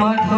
মাধব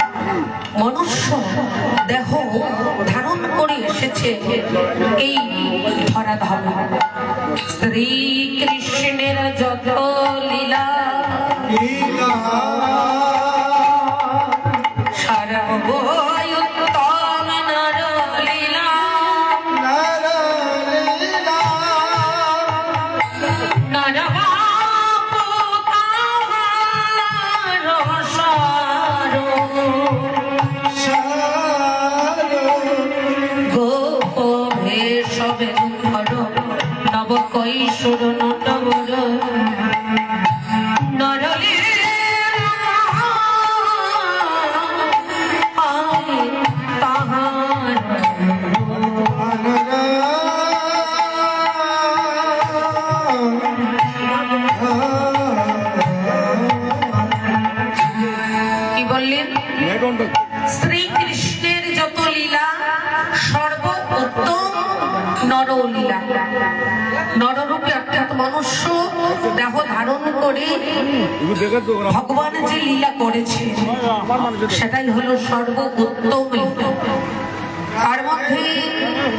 মনুষ্য দেহ ধারণ করে এসেছে এই ধরাধাম। শ্রীকৃষ্ণের যত লীলা নব কৈশোর নটবর। নরলীলা মনুষ্য দেহ ধারণ করে ভগবান যে লীলা করেছে সেটাই হলো সর্বোত্তম লীলা। তার মধ্যে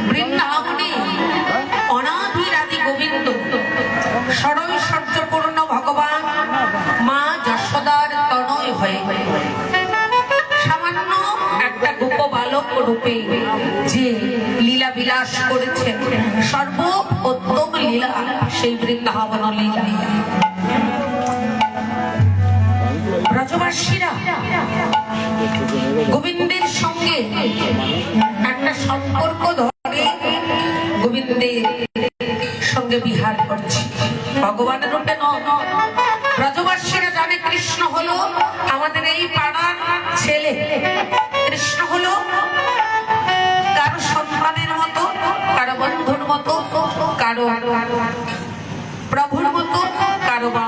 বৃন্দাবনে অনাধির আদি গোবিন্দ, সরৈশ্বর্যপূর্ণ ভগবান মা যশোদার তনয় হয়ে বালক রূপে যে লীলা বিলাস করেছেন সর্বোত্তম লীলা সেই বৃন্দাবন লীলা গোবিন্দের সঙ্গে একটা সম্পর্ক ধরে গোবিন্দের সঙ্গে বিহার করছে। ভগবানের রূপে নয় প্রভুর মতো কারও বা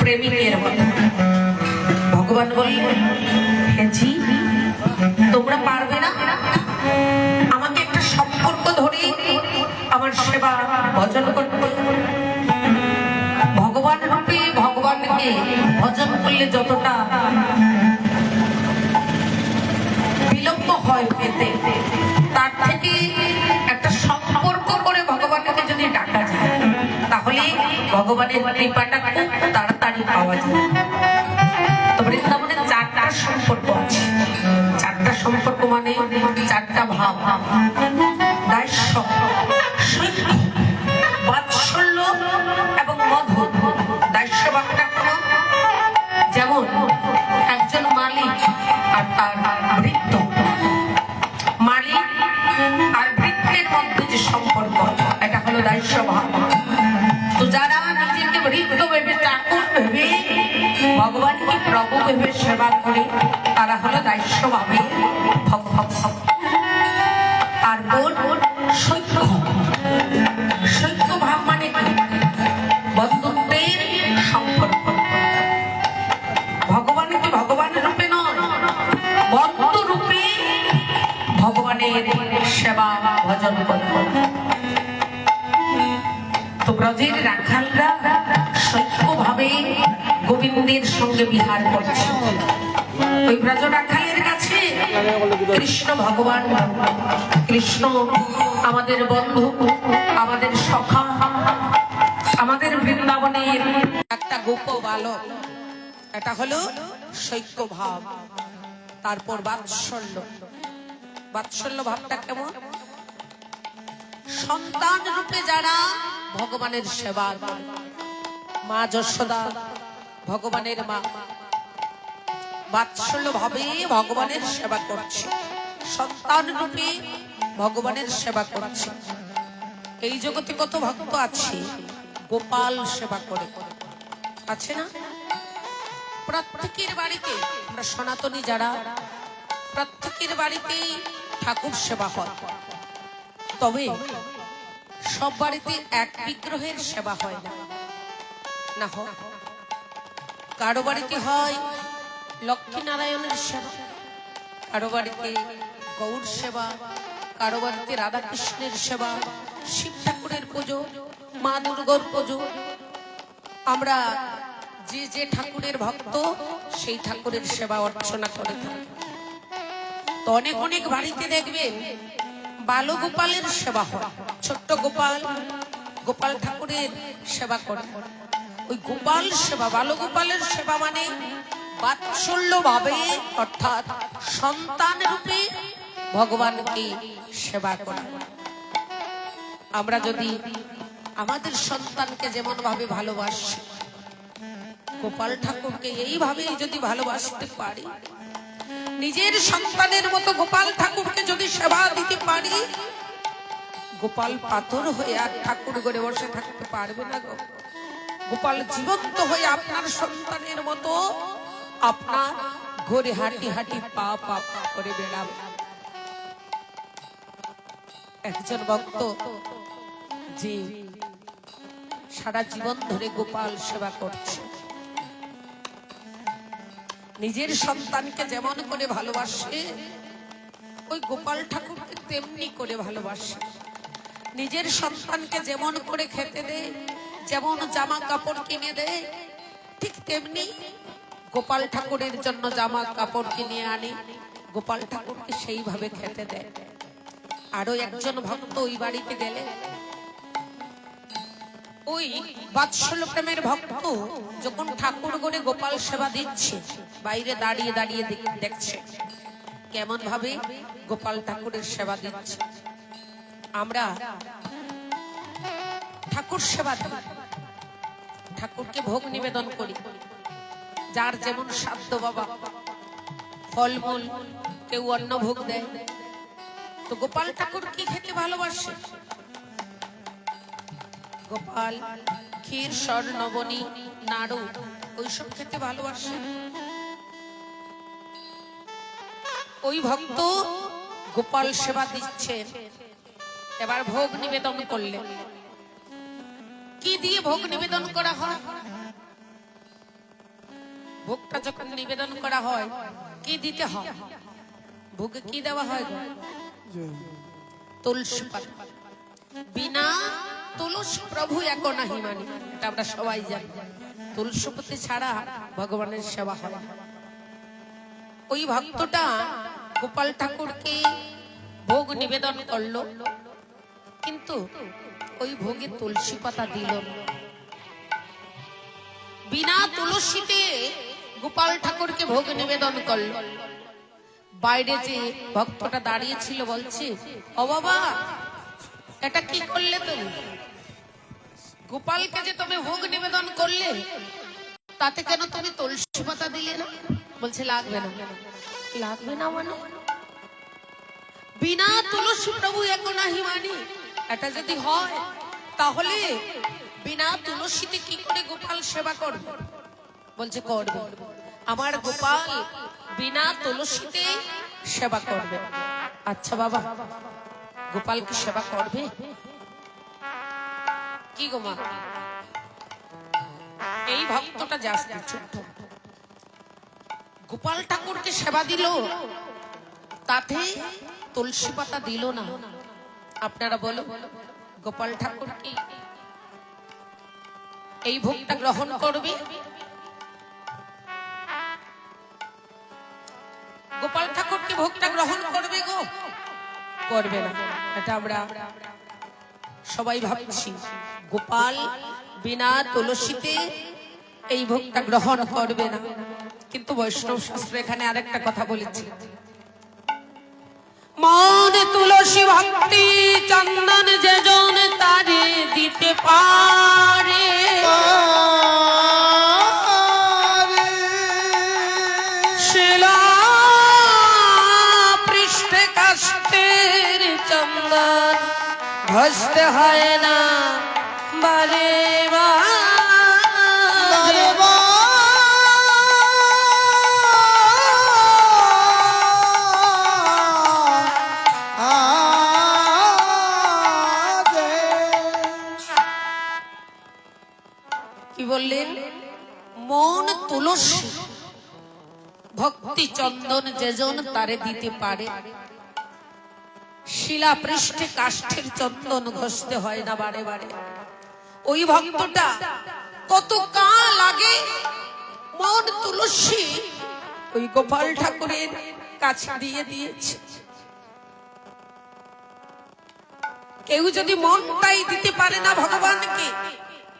প্রেমিকের মতো। ভগবান বললেন হেজি তোমরা পারবে না। আমাকে একটা সম্পর্ক ধরে আমার সেবা ভজন করতে। ভগবান রূপে ভগবানকে ভজন করলে যতটা বিলম্ব হয় পেতে ভগবানের কৃপাটা খুব তাড়াতাড়ি পাওয়া যায়। সম্পর্ক মানে হলো যেমন একজন মালিক আর তার বৃত্ত মালিক আর বৃত্তের মধ্যে যে সম্পর্ক, এটা হলো ভাব সেবা করে, তারা হলো দাস্য ভাবে আর বোন সৈক্য। সৈক্য ভাব মানে কি? বন্ধুত্বের সম্পর্ক। ভগবানকে ভগবান রূপে নয়? রূপে ভগবানের সেবা ভজন করত তো ব্রজের রাখালরা সৈক্যভাবে গোবিন্দের সঙ্গে বিহার করছে। ওই ব্রজ রাখালের কাছে। কৃষ্ণ ভগবান, কৃষ্ণ আমাদের বন্ধু, আমাদের সখা, আমাদের বৃন্দাবনের একটা গোপ বালক। এটা হলো সৈক্য ভাব তারপর বাৎসল্য। বাৎসল্য ভাবটা কেমন? সন্তান রূপে যারা ভগবানের সেবা মা যশোদা ভগবানের মা। বাৎসল্য ভাবে ভগবানের সেবা করছে। সন্তান রূপে ভগবানের সেবা করছে। এই জগতে কত ভক্ত আছে, গোপাল সেবা করে। আছে না? প্রত্যেকের বাড়িতে, আমরা সনাতনী যারা, প্রত্যেকের বাড়িতেই ঠাকুর সেবা হয়। তবে সব বাড়িতে এক বিগ্রহের সেবা হয় না। না হয়। কারও বাড়িতে হয় লক্ষ্মী নারায়ণের সেবা। কারও বাড়িতে গৌর সেবা কারও বাড়িতে রাধাকৃষ্ণের সেবা শিব ঠাকুরের পুজো মা দুর্গর পুজো। আমরা যে যে ঠাকুরের ভক্ত সেই ঠাকুরের সেবা অর্চনা করে থাকি। তো অনেক অনেক বাড়িতে দেখবেন বালগোপালের সেবা হয়। ছোট্ট গোপাল গোপাল ঠাকুরের সেবা করে। ওই গোপাল সেবা, বালগোপালের সেবা মানে বাৎসল্য ভাবে অর্থাৎ সন্তান রূপে ভগবানকে সেবা করা। আমরা যদি আমাদের সন্তানকে যেমন ভাবে ভালোবাসি, গোপাল ঠাকুরকে এইভাবেই যদি ভালোবাসতে পারি, নিজের সন্তানের মতো গোপাল ঠাকুরকে যদি সেবা দিতে পারি, গোপাল পাথর হয়ে আর ঠাকুর ঘরে বসে থাকতে পারবে না গো। গোপাল জীবন্ত হয়ে আপনার সন্তানের মতো আপনার ঘরে হাঁটি হাঁটি পা পা করে বেড়াবে। একজন ভক্ত যে সারা জীবন ধরে গোপাল সেবা করছে। নিজের সন্তানকে যেমন করে ভালোবাসে, ওই গোপাল ঠাকুরকে তেমনি করে ভালোবাসে। নিজের সন্তানকে যেমন করে খেতে দেয় যেমন জামা কাপড় কিনে দেয়, ঠিক তেমনি গোপাল ঠাকুরের জন্য জামা কাপড় কিনে আনি, গোপাল ঠাকুরকে সেইভাবে খেতে দেয়। আরও একজন ভক্ত ওই বাড়িতে গেলে, ওই বাৎসল্য প্রেমের ভক্ত যখন ঠাকুর গড়ে গোপাল সেবা দিচ্ছে, বাইরে দাঁড়িয়ে দাঁড়িয়ে দেখ- দেখছে, কেমন ভাবে গোপাল ঠাকুরের সেবা দিচ্ছে। আমরা ঠাকুর সেবা দিই। ঠাকুরকে ভোগ নিবেদন করি। যার যেমন সাধ্য বাবা, ফলমূল কেউ অন্ন ভোগ দেয়। তো গোপাল ঠাকুর কি খেতে ভালোবাসে? গোপাল, ক্ষীর স্বর্ণবনী নাড়ু, ওইসব খেতে ভালোবাসে। ওই ভক্ত গোপাল সেবা দিচ্ছেন, এবার ভোগ নিবেদন করলেন। কি দিয়ে ভোগ নিবেদন করা হয়? ভোগটা যখন নিবেদন করা হয়, কি দিতে হয়? ভোগে কি দেওয়া হয়? তুলসী পাতা। বিনা তুলসী প্রভু এক নাহি মানি। এটা আমরা সবাই জানি। তুলসীপতি ছাড়া ভগবানের সেবা হয় ওই ভক্তটা গোপাল ঠাকুরকে ভোগ নিবেদন করল, কিন্তু ওই ভোগে তুলসী পাতা দিল। বিনা তুলসীতে গোপাল ঠাকুরকে ভোগ নিবেদন করল। বাইরে যে ভক্তটা দাঁড়িয়ে ছিল বলছে ও বাবা এটা কি করলে তুমি? গোপালকে যে তুমি ভোগ নিবেদন করলে তাতে কেন তুমি তুলসী পাতা দিলে না? বলছে লাগবে না। লাগবে না মানে? বিনা তুলসী প্রভু এক নাহি মানি। এটা যদি হয়, তাহলে বিনা তুলসীতে কি করে গোপাল সেবা করবে? বলছে, করবে। আমার গোপাল বিনা তুলসীতে সেবা করবে। আচ্ছা বাবা, গোপাল কি সেবা করবে? কি গো মা? এই ভক্তটা যাচ্ছে ছোট্ট। গোপাল ঠাকুরকে সেবা দিল, তাতে তুলসী পাতা দিল না। আপনারা বলো, গোপাল ঠাকুর কি এই ভোগটা গ্রহণ করবে? গোপাল ঠাকুর কি ভোগটা গ্রহণ করবে গো? করবে না। এটা আমরা সবাই ভাবছি। গোপাল বিনা তুলসীতে এই ভোগটা গ্রহণ করবে না। কিন্তু বৈষ্ণব শাস্ত্র এখানে আরেকটা কথা বলেছে। মন তুলসী ভক্তি চন্দন যেজন তারে দিতে পারে। শিলা পৃষ্ঠে কাষ্টের চন্দন ঘষতে হয় না। মন তুলসী। ভক্তি চন্দন যেজন তারে দিতে পারে। শিলা পৃষ্ঠে কাষ্ঠের চন্দন ঘষতে হয় না বারে বারে। ওই ভক্তটা কত কাল লাগে মন তুলসী ওই গোপাল ঠাকুরের কাছে দিয়ে দিয়েছে। কেউ যদি মনটাই দিতে পারে না ভগবানকে,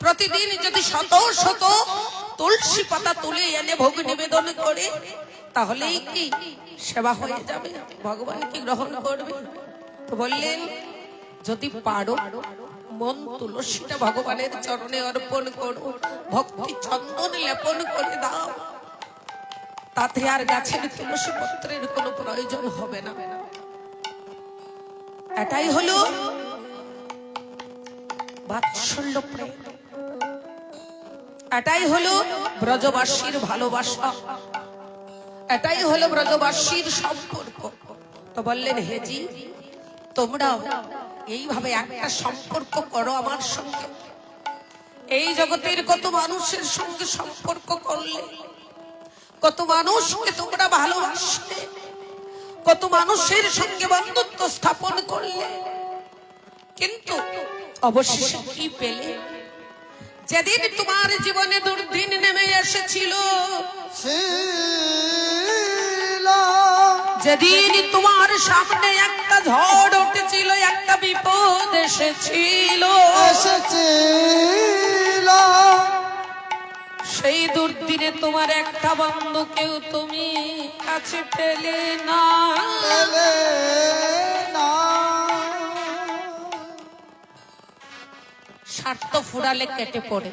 প্রতিদিন যদি শত শত তুলসী পাতা তুলে এনে ভোগ নিবেদন করে, তাহলেই কি সেবা হয়ে যাবে? ভগবান কি গ্রহণ করবে? তো বললেন, যদি পারো, মন তুলসীটা ভগবানের চরণে অর্পণ করো, ভক্তি চন্দন লেপন করে দাও। তাতে আর গাছের তুলসী পত্রের কোনো প্রয়োজন হবে না। এটাই হলো বাৎসল্য প্রেম এটাই হলো ব্রজবাসীর ভালোবাসা। এটাই হলো ব্রজবাসীর সম্পর্ক। তো বললেন হেজি তোমরা এইভাবে একটা সম্পর্ক করো আমার সঙ্গে। এই জগতের কত মানুষের সঙ্গে সম্পর্ক করলে, কত মানুষকে তোমরা ভালোবাসলে, কত মানুষের সঙ্গে বন্ধুত্ব স্থাপন করলে। কিন্তু অবশেষে কি পেলে? যেদিন তোমার জীবনে দুর্দিন নেমে এসেছিল ছিল। যেদিন তোমার সামনে একটা ঝড় উঠেছিল একটা বিপদ এসেছিল। এসেছিল। সেই দুর্দিনে তোমার একটা বন্ধুকেও তুমি কাছে পেলে না। স্বার্থ ফুরালে কেটে পড়ে।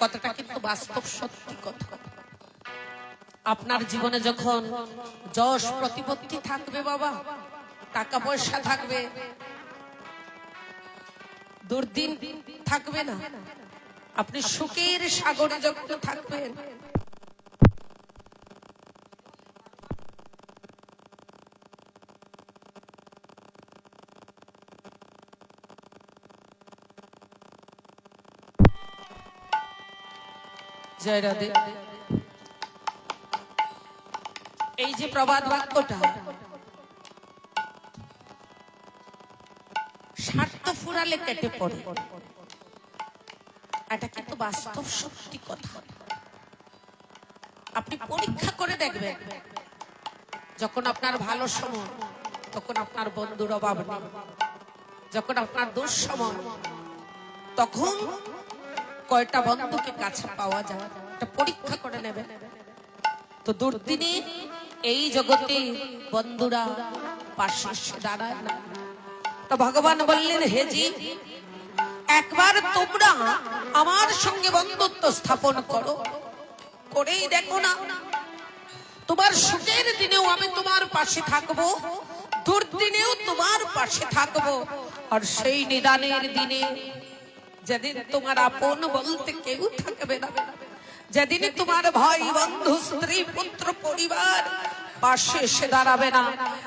কথাটা কিন্তু বাস্তব সত্যি কথা। আপনার জীবনে যখন যশ প্রতিপত্তি থাকবে বাবা, টাকা পয়সা থাকবে, দুর্দিন থাকবে না। আপনি সুখের সাগরে যখন থাকবেন জয় রাধে এই যে প্রবাদ বাক্যটা, স্বার্থ ফুরালে কেটে পড়ে। এটা কিন্তু বাস্তব সত্যি কথা। আপনি পরীক্ষা করে দেখবেন, যখন আপনার ভালো সময়, তখন আপনার বন্ধুর অভাব যখন আপনার দুঃসময়, তখন কয়টা বন্ধুকে কাছে পাওয়া যায় এটা পরীক্ষা করে নেবে। তো দুর্দিনে, এই জগতে বন্ধুরা পাশে দাঁড়ায় না। তো ভগবান বললেন হেজি একবার তোমরা আমার সঙ্গে বন্ধুত্ব স্থাপন করো। করেই দেখো না। তোমার সুখের দিনেও আমি তোমার পাশে থাকব, দুর্দিনেও তোমার পাশে থাকব। আর সেই নিদানের দিনে যেদিন তোমার আপন বলতে কেউ থাকবে না। যেদিন তোমার ভাই, বন্ধু, স্ত্রী, পুত্র, পরিবার পাশে এসে দাঁড়াবে না,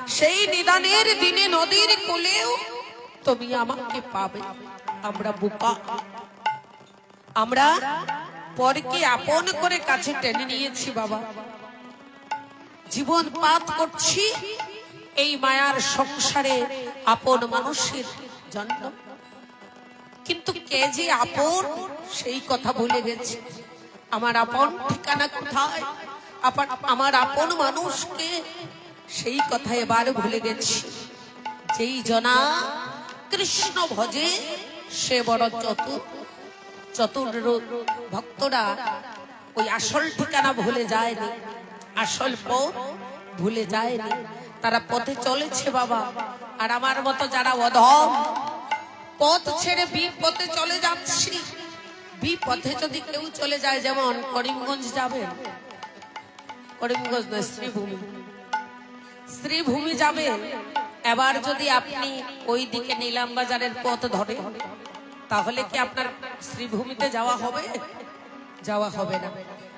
সেই নিদানের দিনে নদীর কোলেও তুমি আমাকে পাবে। আমরা বোকা। আমরা পরকে আপন করে কাছে টেনে নিয়েছি বাবা। জীবন পাত করছি এই মায়ার সংসারে আপন মানুষের জন্য কিন্তু কে যে আপন, সেই কথা ভুলে গেছে। আমার আপন ঠিকানা কোথায়? আপা- আমার আপন মানুষকে সেই কথা এবার ভুলে গেছি। যেই জনা কৃষ্ণ ভজে সে বড় চতুর চতুর ভক্তরা ওই আসল ঠিকানা ভুলে যায়নি, আসল পথ ভুলে যায়নি। তারা পথে চলেছে বাবা, আর আমার মতো যারা অধম পথ ছেড়ে বিপথে চলে যাচ্ছি। বিপথে যদি কেউ চলে যায়, যেমন করিমগঞ্জ যাবেন। করিমগঞ্জ নয়, শ্রীভূমি। শ্রীভূমি যাবেন এবার যদি আপনি ওই দিকে নিলাম বাজারের পথ ধরে তাহলে কি আপনার শ্রীভূমিতে যাওয়া হবে? যাওয়া হবে না।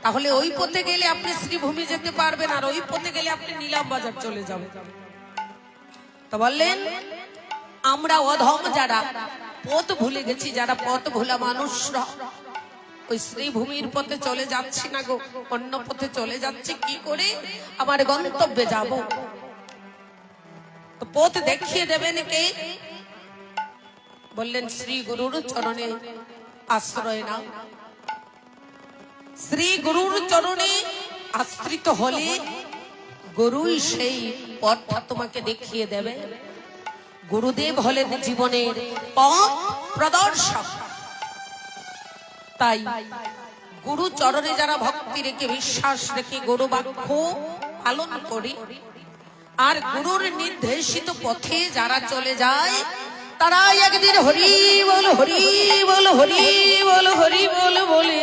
তাহলে ওই পথে গেলে আপনি শ্রীভূমি যেতে পারবেন, আর ওই পথে গেলে আপনি নিলাম বাজার চলে যাবেন। তো বললেন আমরা অধম যারা, পথ ভুলে গেছি, যারা পথ ভোলা মানুষরা। ওই শ্রীভূমির পথে চলে যাচ্ছি না গো, অন্য পথে চলে যাচ্ছি, কি করে আমার গন্তব্যে যাব? পথ দেখিয়ে দেবেন কে? বললেন শ্রী গুরুর চরণে আশ্রয় নাও। শ্রী গুরুর চরণে আশ্রিত হলে গুরুই সেই পথটা তোমাকে দেখিয়ে দেবে। গুরুদেব হলেন জীবনের পথ প্রদর্শক। তাই গুরু চরণে যারা ভক্তি রেখে বিশ্বাস রেখে গুরু বাক্য পালন করে, আর গুরুর নির্দেশিত পথে যারা চলে যায় তারা একদিন হরি বল হরি বল হরি বল হরি বল বলে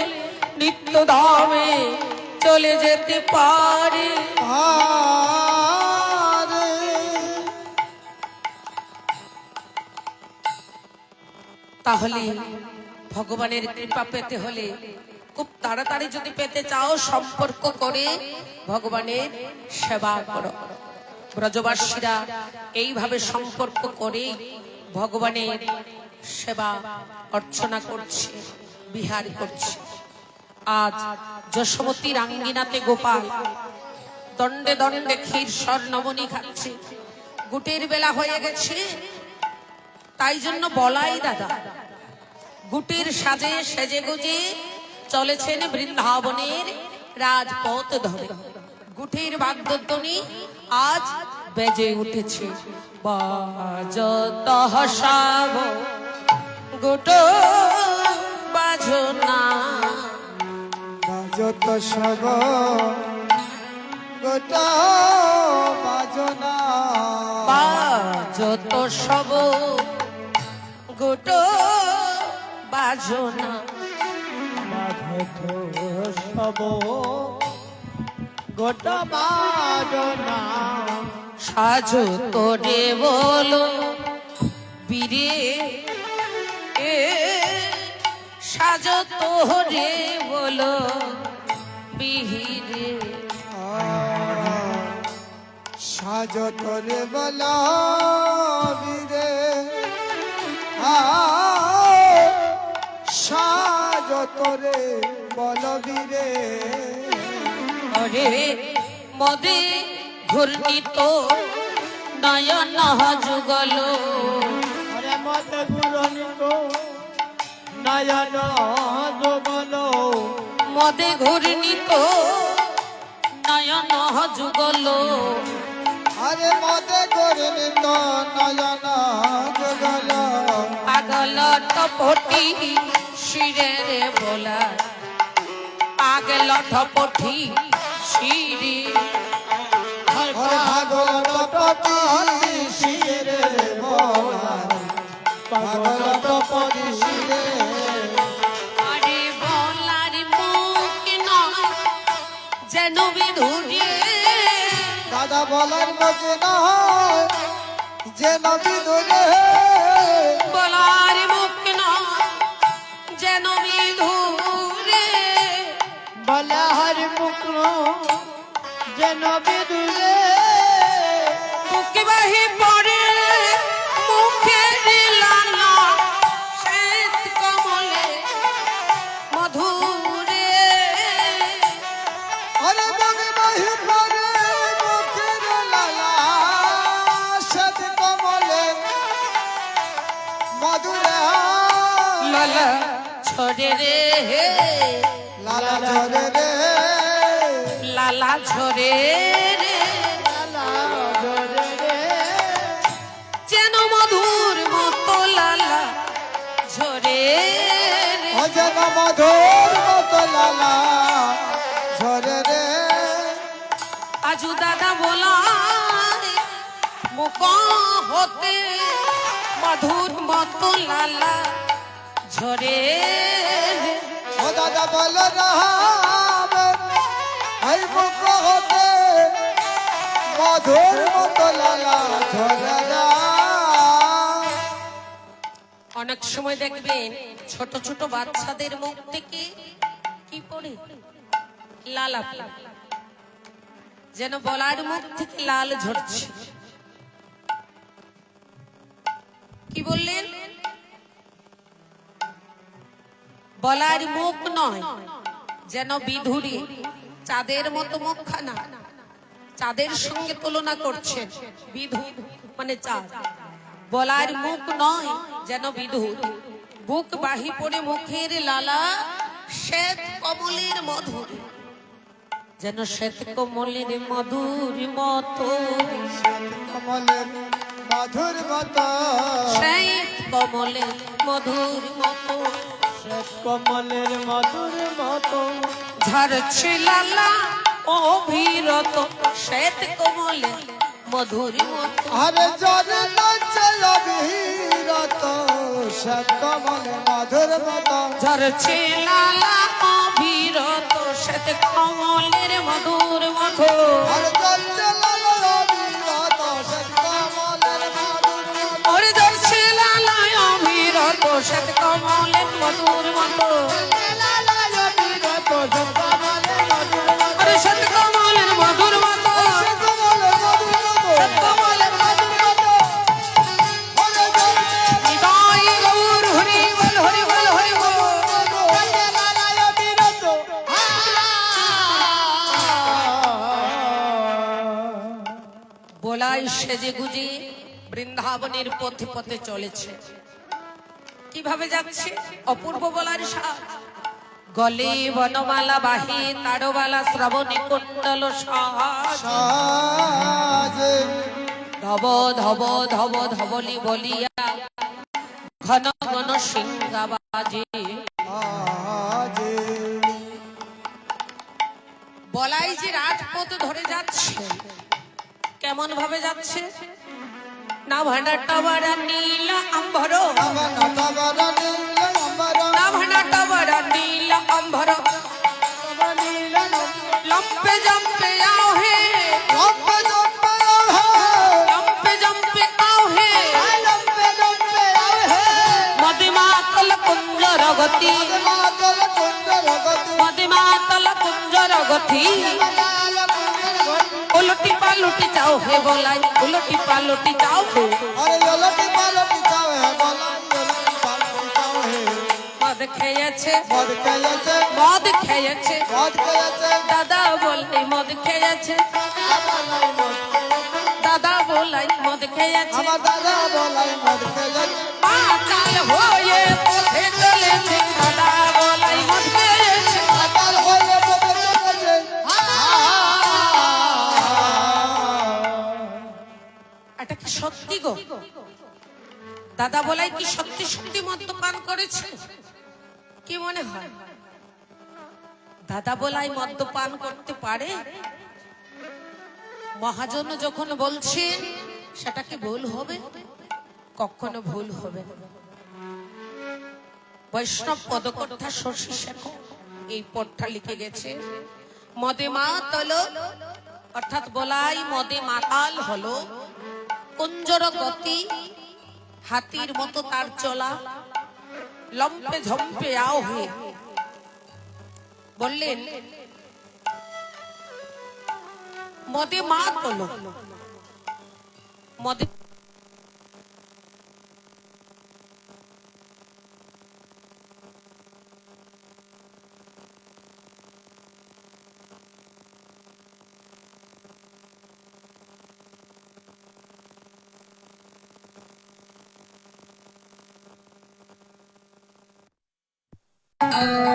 নিত্য ধামে চলে যেতে পারে। আরে তাহলে ভগবানের কৃপা পেতে হলে খুব তাড়াতাড়ি যদি পেতে চাও, সম্পর্ক করে ভগবানের সেবা করো। ব্রজবাসীরা এইভাবে সম্পর্ক করে ভগবানের সেবা অর্চনা করছে, বিহার করছে। আজ যশোমতীর আঙ্গিনাতে গোপাল দণ্ডে দণ্ডে ক্ষীর স্বর্ণমণি খাচ্ছে। গুটের বেলা হয়ে গেছে তাই জন্য বলাই দাদা। গুটির সাজে সেজে গুজে চলেছেন বৃন্দাবনের রাজপথ ধরে। গুটির বাদ্যধ্বনি আজ বেজে উঠেছে। বাজত হসাব গুট বাজনা। যত সব গোটা বাজনা। বাজত সব গুট বাজনা। সব গোটা বাজনা। সাজো তোরে বলো, বীরে। এ, সাজো তোরে বলো বিহিরে সাজ তোরে বলা, বীরে। সাজ তোরে বল বীরে ওরে মদে ঘূর্ণিত নয়ন যুগল। আরে মতে গুরনিত নয়ন যোগল। মদে ঘূর্ণিত নয়ন যুগল। আরে মতে গুরনিত নয়ন যোগল। টপটি শিরে বলা পাগল টপটি শিরে। পাগল টপটি শিরে বলা পাগল টপটি শিরে আরে বলার মুখ নয় যেন বিধুরে দাদা বলার মধ্যে নয় যে নবী যেন বিধুরে? বলার মুখ যে নবী লালা ঝরে রে লালা ঝরে রে। যেন মধুর মতো লালা ঝরে রে। ভজন মধুর মতো লালা ঝরে রে। আজু দাদা বলাই মুখ হতে মধুর মতো লালা ঝরে। ও দাদা বল রাম অনেক সময় দেখবেন ছোট ছোট বাচ্চাদের মুখ থেকে কি পড়ে? লালা যেন বলার মুখ থেকে লাল ঝরছে। কি বললেন? বলার মুখ নয়, যেন বিধুরি। চাঁদের মতো মুখখানা। চাঁদের সঙ্গে তুলনা করছেন বিধু মানে চাঁদ। বলার মুখ নয় যেন বিধুর বুক বাহি পড়ে মুখের লালা শ্বেত কমলের মধুর। যেন শ্বেত কমলের মধুর মতো। কমলের মধুর মতো। শ্বেত কমলের মধুর মতো। কমলের মধুর মতো। ঝরছে লালা অভিরত শ্বেত কমলের মধুর মতো। আরে নাচে অবিরত সে কমলের মধুর মতো। ঝরছে লালা অভিরত শ্বেত কমলের মধুর মতো। বলাই সেজে গুজে বৃন্দাবনের পথে পথে চলেছে। কীভাবে যাচ্ছে? অপূর্ব বলার সাজ গলে বনমালা বাহি তারবালা শ্রবণী কুণ্ডল ধব ধব ধব ধবলি বলিয়া ঘন ঘন সিংহাবাজে বলাই যে রাজপথ ধরে যাচ্ছে কেমন ভাবে যাচ্ছে? ನಭಣ ಟವರ ನೀಲ ಅಂಬರ ನಭಣ ಟವರ ನೀಲ ಅಂಬರ ನಭಣ ಟವರ ನೀಲ ಅಂಬರ ಲಂಪೆ ಜಂಪೆ ಯಾವ ಹೇ ಲಂಪೆ ಜಂಪೆ ಯಾವ ಹೇ ಲಂಪೆ ಜಂಪೆ ಯಾವ ಹೇ ಲಂಪೆ ಜಂಪೆ ಯಾವ ಹೇ ಮದಿಮಾತಲ ಕುಂಜರ ಗತಿ ಮದಿಮಾತಲ ಕುಂಜರ ಗತಿ ಮದಿಮಾತಲ ಕುಂಜರ ಗತಿ লম্পে জম্পে আও হে গতি উলটি পালুটি চাও হে। বলাই উলটি পালুটি চাও হে। মদ খেয়েছে মদ খেয়েছে দাদা বললে মদ খেয়েছে। দাদা বলাই মদ খেয়েছে। আমার দাদা বলাই মদ খেয়ে পাতাল হয়ে পথে চলেছে। দাদা সত্যি গো? দাদা বলাই কি সত্যি সত্যি মদ্যপান করেছে? কি মনে হয়? দাদা বলাই মদ্যপান করতে পারে? মহাজন যখন বলছেন সেটা কি ভুল হবে? কখনো ভুল হবে বৈষ্ণব পদকর্তা শশী শেখর এই পথটা লিখে গেছে, মদে মাতাল অর্থাৎ বলাই মদে মাতাল হলো। কুঞ্জর গতি, হাতির মতো তার চলা, লম্পে ঝম্পে আও হয়ে বললেন, মদে মা তোলো মদে ও